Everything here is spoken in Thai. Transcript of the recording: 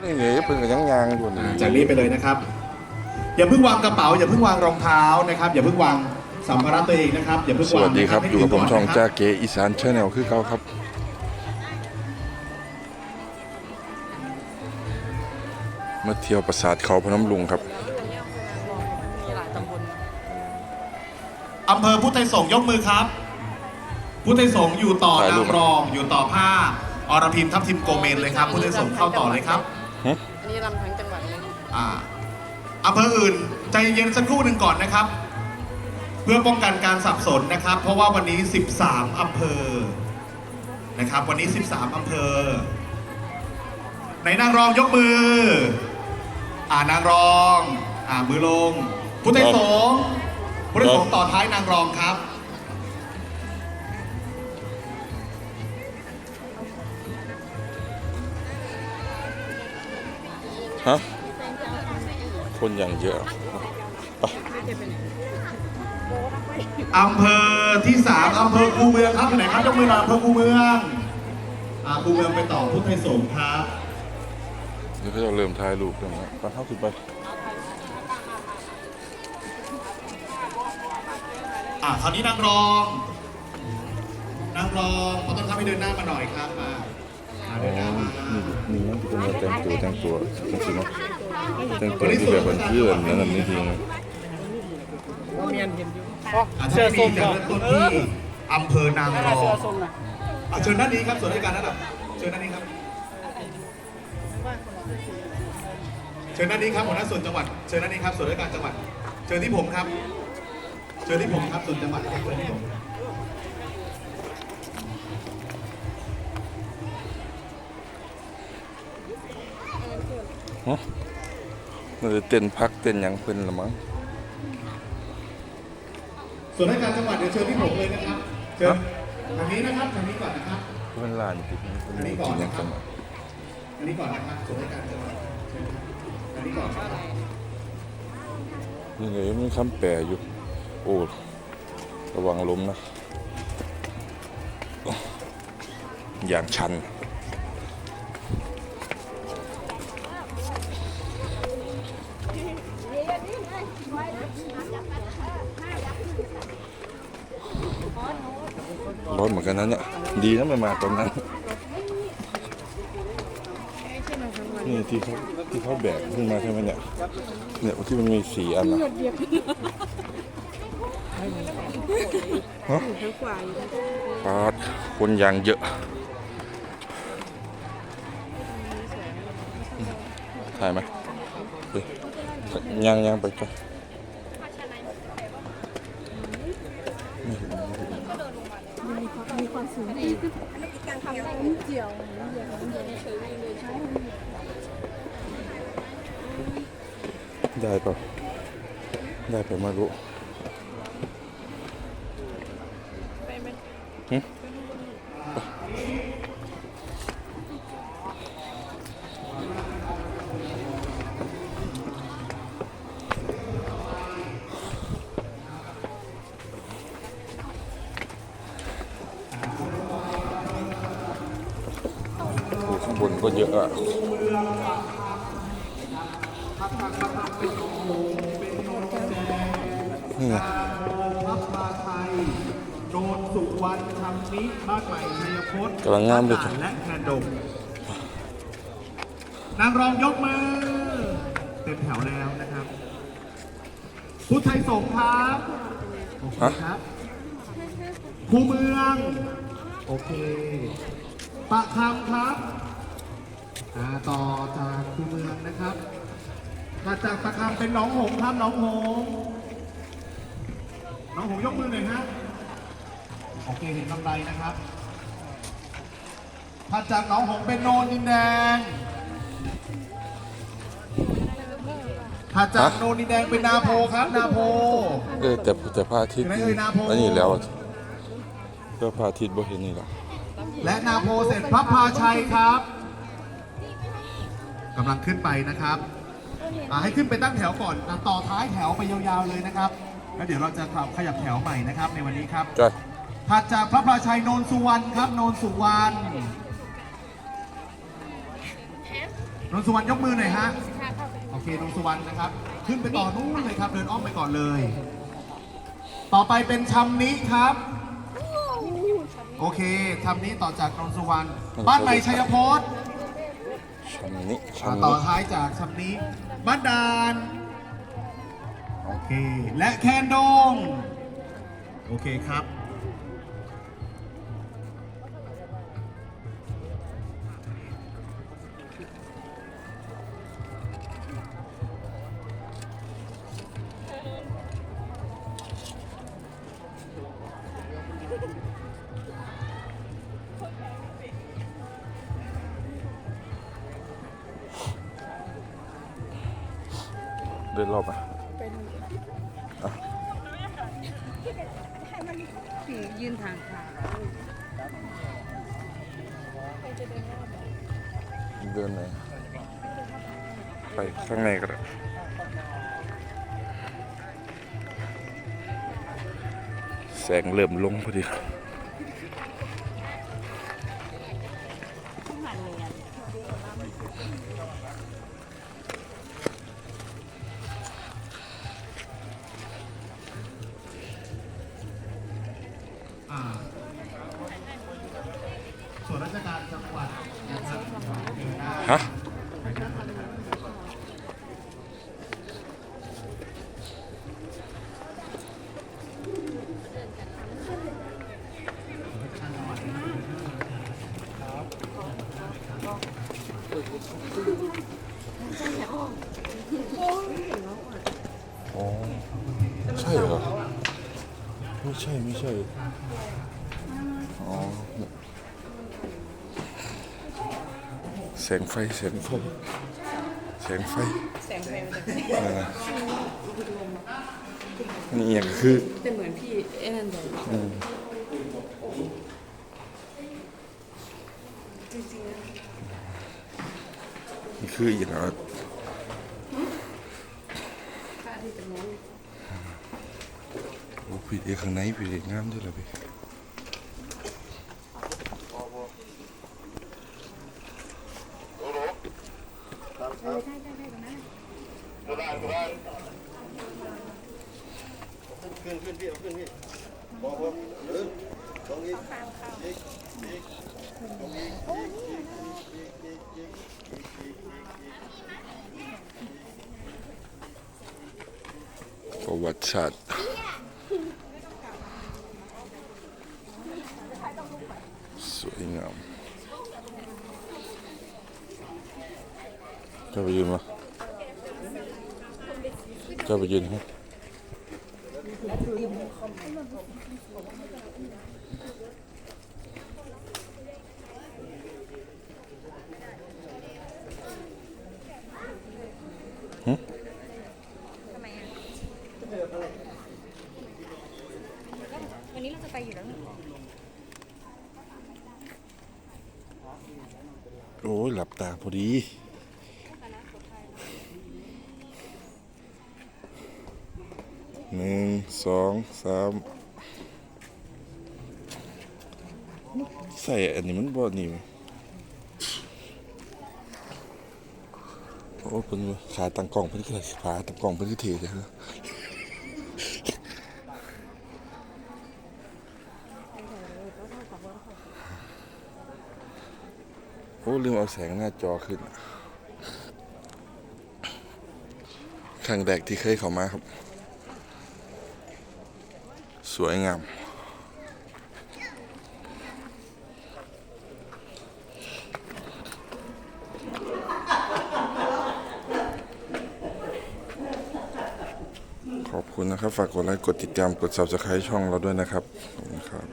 นี่ไงเพิ่งกับยังยางอยู่นี่จากนี้ไปเลยนะครับ อย่าเพิ่งวางกระเป๋า อย่าเพิ่งวางรองเท้านะครับ อย่าเพิ่งวางสัมภาระตัวเองนะครับ อย่าเพิ่งสวางวัสดีครับ นะอยู่กับผมให้ช่องถึจ้าก่นนะคเก๋อีสานชาแนลคือเก่าครับ มาเที่ยวปราสาทเขาพนมลุงครับ มีหลายตำบลอำเภอพุทธไทยสงฆ์ยกมือครับ พุทธไทยสงฆ์อยู่ต่อถ่ายรูนาปงรอง อยู่ต่อผ้าอรพิมทับทิมโกเมนเลยครับ พุทธไทยสงฆ์เข้าต่อเลยครับ อันนี้รำทั้งจังหวัดเลยอ่าอำเภออื่นใจเย็นสักครู่หนึ่งก่อนนะครับ เพื่อป้องกันการสับสนนะครับ เพราะว่าวันนี้ 13อำเภอนะครับ วันนี้ 13อำเภอไหนนางรองยกมือ อ่านางรอง อ่ามือลง พุทธไทยสงฆ์พุทธไทยสงฆ์ต่อท้ายนางรองครับ ฮะคนอย่างเยอะอำเภอที่สามอำเภอคูเมืองครับอยู่ไหนครับยกมือหน่อยอำเภอคูเมืองอ่าคูเมืองไปต่อพุทธไทยสงฆ์ครับเดี๋ยวเขาจะเริ่มถ่ายรูปแล้วนะตอนเท่าสุดไปอ่าคราวนี้นางรองนางรองขอต้อนรับให้เดินหน้ามาหน่อยครับมาอ่าอ๋เดินหน้าอมา นี่นี่มันจะเป็นแต่งตัวแต่งตัวจริงๆเนาะแต่งตัวที่แบบเป็นเพื่อนนั่นนี่ทีนะเมียนเห็นอยู่อ่าถ้าไม่มีจะเริ่มต้นที่อำเภอนางรองเสื้อเชิญด้านนี้ครับส่วนราชการระดับเชิญด้านนี้ครับเชิญด้านนี้ครับหัวหน้าส่วนจังหวัดเชิญด้านนี้ครับส่วนราชการจังหวัดเชิญที่ผมครับ เชิญที่ผมครับส่วนจังหวัดครับเชิญที่ผม ฮะมันจะเต้นพักเต้นหยังเพิ่นละมั้งส่วนราชการจังหวัดเดี๋ยวเชิญที่ผมเลยนะครับ เชิญทางนี้นะครับทางนี้ก่อนนะครับเพิ่นลานติดนี่เพิ่นมีกินหยังกันมาทางนี้ก่อนนะครับส่วนราชการจังหวัดเชิญครับทางนี้ก่อนนะครับนี่ไงมีคำแปลอยู่ โอ้ระวังล้มนะ อย่างชัน ร้อนเหมือนกันนะเนี่ย ดีนะไม่มาตอนนั้น นี่ที่เขาที่เขาแบกขึ้นมาใช่ไหมเนี่ย เนี่ยที่มันมีสีอันนะฮะปาดคนยางเยอะ ถ่ายไหมยังยังไปจ้ะมีความ สูงดีการทำอะไรเจียวเดี๋ยวเดี๋ยวเฉยเลยใช่ได้เปล่าได้ไปไม่รู้หึโก็เยอะอะนี่ไงพับมาไทยโดนสุวรรณคำนี้บ้านใหม่ชัยพจน์กำลังงามเลยจ้ะและแคนดงนางรองยกมือ เต็มแถวแล้วนะครับ พุทธไทยสงฆ์ครับโอเคครับคูเมือง โอเคปะคำครับอ่า ต่อจากคูเมืองนะครับมาจากปะคำเป็นหนองหงส์ครับหนองหงส์หนองหงส์ยกมือหน่อยฮะโอเคเห็นกำไรนะครับถัดจากหนองหงส์เป็นโนนดินแดงถัดจากโนนดินแดงเป็นนาโพครับนาโพเออแต่แต่พระอาทิตย์เห็นไหมเอ่ยนาโพอันนี้แล้วอะก็พระอาทิตย์บ่เห็นนี่หรอกและนาโพเสร็จพระพาชัยครับ กำลังขึ้นไปนะครับอ่าให้ขึ้นไปตั้งแถวก่อนอะต่อท้ายแถวไปยาวๆเลยนะครับแล้วเดี๋ยวเราจะขับขยับแถวใหม่นะครับในวันนี้ครับ จ้ะถัดจากพระพาชัยโนนสุวรรณครับโนนสุวรรณนนท์สุวรรณยกมือหน่อยฮะโอเคนนท์สุวรรณนะครับ ขึ้นไปต่อนู้นเลยครับ เดินอ้อมไปก่อนเลย ต่อไปเป็นชำนี้ครับ โอเคชำนี้ต่อจากนนท์สุวรรณบ้านใหม่ชัยพจน์ ชั้นนี้ชั้อ่านต่อนี้ท้ายจากชำนี้บ้านดานโอเค และแคนดง โอเคครับ เดินรอบอะพี่ยืนทางขาเดินไหนไปข้างในก็ได้แสงเริ่มลงพอดี ฮะอ๋อใช่เหรอ ไม่ใช่ ไม่ใช่ อ๋อ แสงไฟแสงไฟแสงไฟแสงไฟมันจะเออนี่อย่างคือแต่เหมือนพี่เอ็นั่นเลยอืมนี่คืออย่างไรค่าที่จะมอง โอ้พี่เอกข้างในพี่เอกงามด้วยล่ะพี่ ประวัติศาสตร์สวยงามจะไปยืนมาจะไปยืนฮะ วันนี้เราจะไปอยู่แล้วโอ้ยหลับตาพอดีหนึ่งสองสามใส่อันนี้มันบ่นี่ไหมโอ้เป็นขาตั้งกล้องเพิ่นคือขาตั้งกล้องเพิ่นคือเท่จังเลยโอ้ลืมเอาแสงหน้าจอขึ้นครั้งแรกที่เคยเข้ามาครับ สวยงาม ขอบคุณนะครับ ฝากกดไลค์ กดติดตาม กด subscribe ช่องเราด้วยนะครับขอบคุณครับ